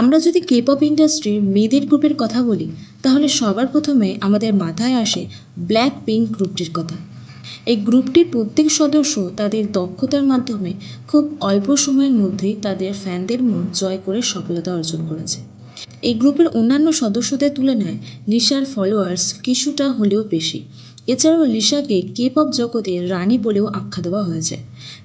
আমরা যদি K pop ইন্ডাস্ট্রির মেয়েদের গ্রুপের কথা বলি, তাহলে সবার প্রথমে আমাদের মাথায় আসে ব্ল্যাক পিঙ্ক গ্রুপটির কথা। এই গ্রুপটির প্রত্যেক সদস্য তাদের দক্ষতার মাধ্যমে খুব অল্প সময়ের মধ্যেই তাদের ফ্যানদের মন জয় করে সফলতা অর্জন করেছে। এই গ্রুপের অন্যান্য সদস্যদের তুলনায় নিশার ফলোয়ার্স কিছুটা হলেও বেশি। এছাড়াও লিসাকে কে পপ জগতে রানী বলেও আখ্যা দেওয়া হয়েছে।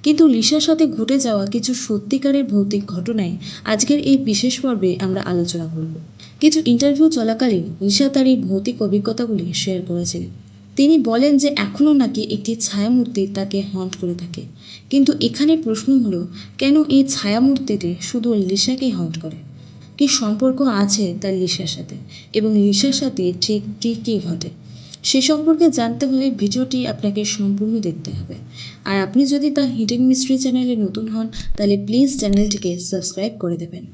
কিন্তু লিসার সাথে ঘটে যাওয়া কিছু সত্যিকারের ভৌতিক ঘটনায় আজকের এই বিশেষ পর্বে আমরা আলোচনা করব। কিছু ইন্টারভিউ চলাকালীন লিসা তার এই ভৌতিক অভিজ্ঞতাগুলি শেয়ার করেছিলেন তিনি বলেন যে এখনও নাকি একটি ছায়ামূর্তি তাকে হন্ট করে থাকে। কিন্তু এখানে প্রশ্ন হলো, কেন এই ছায়ামূর্তিটি শুধু লিসাকেই হন্ট করে? কি সম্পর্ক আছে তার লিসার সাথে? এবং লিসার সাথে ঠিক কী কী ঘটে? সে সম্পর্কে জানতে হলে ভিডিওটি আপনাকে সম্পূর্ণ দেখতে হবে। আর আপনি যদি তার হিডেন মিস্ট্রি চ্যানেলে নতুন হন, তাহলে প্লিজ চ্যানেলটিকে সাবস্ক্রাইব করে দেবেন।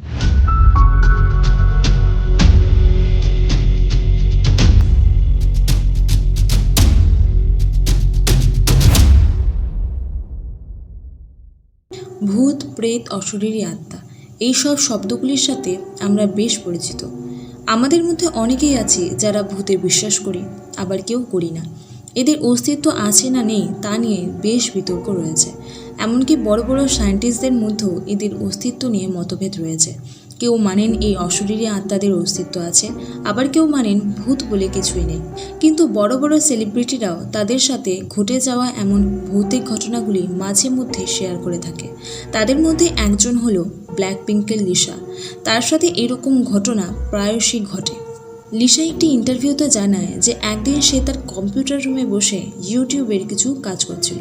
ভূত, প্রেত, অশরীরী আত্মা, এই সব শব্দগুলির সাথে আমরা বেশ পরিচিত। আমাদের মধ্যে অনেকেই আছে যারা ভূতে বিশ্বাস করি। আবার কেউ করি না। এদের অস্তিত্ব আছে না নেই তা নিয়ে বেশ বিতর্ক রয়েছে। এমনকি বড় বড় সায়েন্টিস্টদের মধ্যেও এদের অস্তিত্ব নিয়ে মতভেদ রয়েছে। কেউ মানেন এই অশরীরী আত্মাদের অস্তিত্ব আছে, আবার কেউ মানেন ভূত বলে কিছুই নেই। কিন্তু বড় বড় সেলিব্রিটিরাও তাদের সাথে ঘটে যাওয়া এমন ভৌতিক ঘটনাগুলি মাঝে মধ্যে শেয়ার করে থাকে। তাদের মধ্যে একজন হলো ব্ল্যাক পিঙ্কের লিসা। তার সাথে এরকম ঘটনা প্রায়শই ঘটে। লিসা একটি ইন্টারভিউতে জানায় যে একদিন সে তার কম্পিউটার রুমে বসে ইউটিউবের কিছু কাজ করছিল।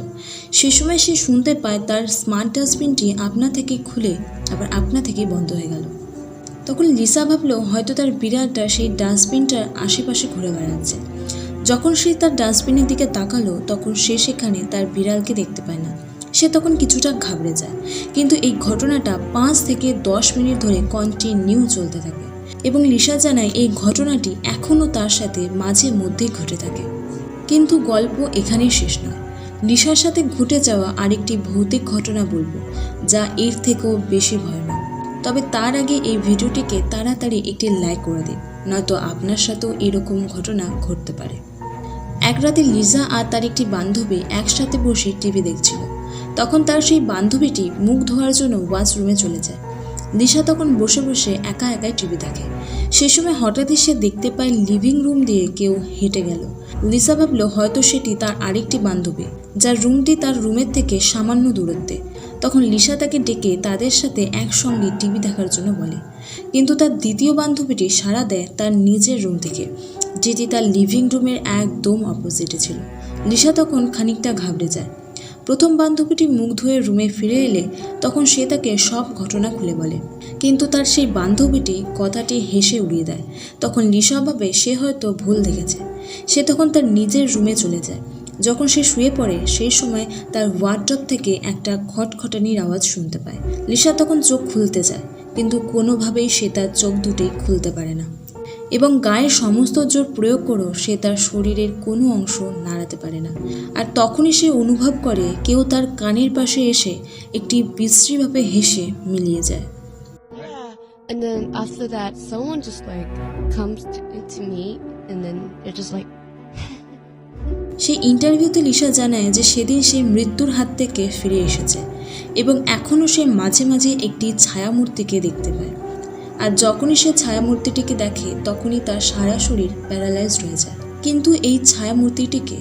সে সময় সে শুনতে পায় তার স্মার্ট ডাস্টবিনটি আপনা থেকে খুলে আবার আপনা থেকেই বন্ধ হয়ে গেল। তখন লিসা ভাবলো হয়তো তার বিড়ালটা সেই ডাস্টবিনটার আশেপাশে ঘুরে বেড়াচ্ছে। যখন সে তার ডাস্টবিনের দিকে তাকালো, তখন সে সেখানে তার বিড়ালকে দেখতে পায় না। সে তখন কিছুটা ঘাবড়ে যায়। কিন্তু এই ঘটনাটা পাঁচ থেকে দশ মিনিট ধরে কন্টিনিউ চলতে থাকে। এবং লিসা জানায় এই ঘটনাটি এখনও তার সাথে মাঝে মধ্যেই ঘটে থাকে। কিন্তু গল্প এখানেই শেষ নয়। লিসার সাথে ঘটে যাওয়া আরেকটি ভৌতিক ঘটনা বলব, যা এর থেকেও বেশি ভয়ানক। তবে তার আগে এই ভিডিওটিকে তাড়াতাড়ি একটি লাইক করে দিন, নয়তো আপনার সাথেও এরকম ঘটনা ঘটতে পারে। এক রাতে লিজা আর তার একটি বান্ধবী একসাথে বসে টিভি দেখছিল। তখন তার সেই বান্ধবীটি মুখ ধোয়ার জন্য ওয়াশরুমে চলে যায়। লিসা তখন বসে বসে একা একাই টিভি দেখে। সে সময় হঠাৎই সে দেখতে পায় লিভিং রুম দিয়ে কেউ হেঁটে গেল। লিসা ভাবলো হয়তো সেটি তার আরেকটি বান্ধবী, যার রুমটি তার রুমের থেকে সামান্য দূরত্বে। তখন লিসা তাকে ডেকে তাদের সাথে একসঙ্গে টিভি দেখার জন্য বলে। কিন্তু তার দ্বিতীয় বান্ধবীটি সাড়া দেয় তার নিজের রুম থেকে, যেটি তার লিভিং রুমের একদম অপোজিটে ছিল। লিসা তখন খানিকটা ঘাবড়ে যায়। প্রথম বান্ধবীটি মুখ ধুয়ে রুমে ফিরে এলে তখন সে তাকে সব ঘটনা খুলে বলে। কিন্তু তার সেই বান্ধবীটি কথাটি হেসে উড়িয়ে দেয়। তখন লিসা ভাবে সে হয়তো ভুল দেখেছে। সে তখন তার নিজের রুমে চলে যায়। যখন সে শুয়ে পড়ে, সেই সময় তার ওয়ার্ড্রপ থেকে একটা খটখটানির আওয়াজ শুনতে পায়। লিসা তখন চোখ খুলতে যায়, কিন্তু কোনোভাবেই সে তার চোখ দুটি খুলতে পারে না। এবং গায়ে সমস্ত জোর প্রয়োগ করেও সে তার শরীরের কোনো অংশ নাড়াতে পারে না আর তখনই সে অনুভব করে কেউ তার কানের পাশে এসে একটি বিশ্রীভাবে হেসে মিলিয়ে যায়. And then after that, someone just like comes to, to me, and then they're just like, সেই ইন্টারভিউতে লিসা জানায় যে সেদিন সে মৃত্যুর হাত থেকে ফিরে এসেছে এবং এখনও সে মাঝে মাঝে একটি ছায়ামূর্তিকে দেখতে পায় আর যখনই সে ছায়ামূর্তিটিকে দেখে, তখনই তার সারা শরীর প্যারালাইজড হয়ে যায়। কিন্তু এই ছায়ামূর্তিটিকে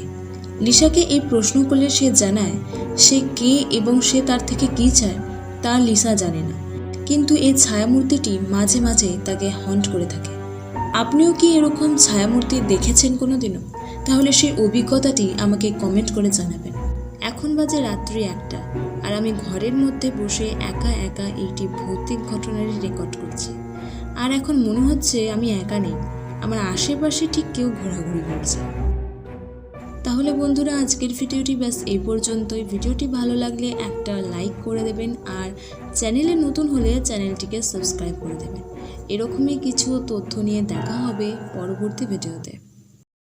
লিসাকে এই প্রশ্ন করলে সে জানায়, সে কে এবং সে তার থেকে কী চায়, তা লিসা জানে না। কিন্তু এই ছায়ামূর্তিটি মাঝে মাঝে তাকে হন্ট করে থাকে। আপনিও কি এরকম ছায়ামূর্তি দেখেছেন কোনো দিনও তাহলে সেই অভিজ্ঞতাটি আমাকে কমেন্ট করে জানাবেন। এখন বাজে রাত্রি একটা, আর আমি ঘরের মধ্যে বসে একা একা এইটি ভৌতিক ঘটনারই রেকর্ড করছি। আর এখন মনে হচ্ছে আমি একা নেই। আমার আশেপাশে ঠিক কেউ ঘোরাঘুরি করছে। তাহলে বন্ধুরা, আজকের ভিডিওটি ব্যাস এই পর্যন্তই। ভিডিওটি ভালো লাগলে একটা লাইক করে দেবেন আর চ্যানেলে নতুন হলে চ্যানেলটিকে সাবস্ক্রাইব করে দেবেন। এরকমই কিছু তথ্য নিয়ে দেখা হবে পরবর্তী ভিডিওতে।